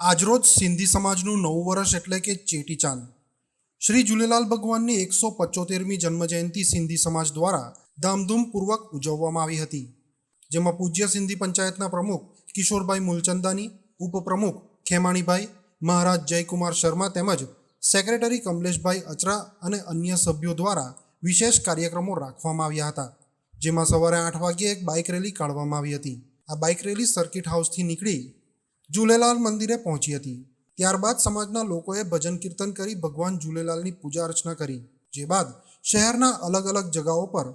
આજરોજ સિંધી સમાજનું નવું વર્ષ એટલે કે ચેટીચાંદ. શ્રી ઝૂલેલાલ ભગવાનની એકસો પચોતેરમી જન્મજયંતિ સિંધી સમાજ દ્વારા ધામધૂમપૂર્વક ઉજવવામાં આવી હતી. જેમાં પૂજ્ય સિંધી પંચાયતના પ્રમુખ કિશોરભાઈ મૂલચંદાની ઉપપ્રમુખ ખેમાણીભાઈ, મહારાજ જયકુમાર શર્મા તેમજ સેક્રેટરી કમલેશભાઈ અચરા અને અન્ય સભ્યો દ્વારા વિશેષ કાર્યક્રમો રાખવામાં આવ્યા હતા. જેમાં સવારે આઠ વાગ્યે એક બાઇક રેલી કાઢવામાં આવી હતી. આ બાઇક રેલી સર્કિટ હાઉસથી નીકળી ઝૂલેલાલ મંદિરે પહોંચી હતી. ત્યારબાદ સમાજના લોકોએ ભજન કીર્તન કરી ભગવાન ઝૂલેલાલની પૂજા અર્ચના કરી. જે બાદ શહેરના અલગ અલગ જગાઓ પર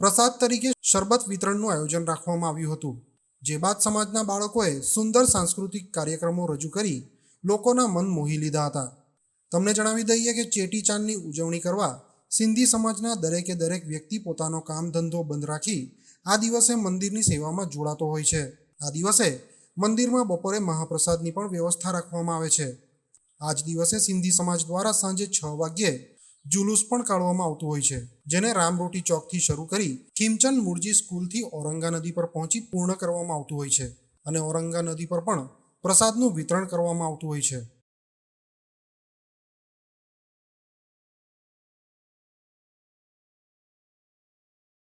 પ્રસાદ તરીકે શરબત વિતરણનું આયોજન રાખવામાં આવ્યું હતું. જે બાદ સમાજના બાળકોએ સુંદર સાંસ્કૃતિક કાર્યક્રમો રજૂ કરી લોકોના મન મોહી લીધા હતા. તમને જણાવી દઈએ કે ચેટીચાંદની ઉજવણી કરવા સિંધી સમાજના દરેકે દરેક વ્યક્તિ પોતાનો કામ ધંધો બંધ રાખી આ દિવસે મંદિરની સેવામાં જોડાતો હોય છે. આ દિવસે મંદિરમાં બપોરે મહાપ્રસાદની પણ વ્યવસ્થા રાખવામાં આવે છે. આજ દિવસે સિંધી સમાજ દ્વારા સાંજે છ વાગ્યે જુલુસ પણ કાઢવામાં આવતું હોય છે, જેને રામરોટી ચોકથી શરૂ કરી ખીમચંદ મુરજી સ્કૂલથી ઔરંગા નદી પર પહોંચી પૂર્ણ કરવામાં આવતું હોય છે. અને ઔરંગા નદી પર પણ પ્રસાદનું વિતરણ કરવામાં આવતું હોય છે.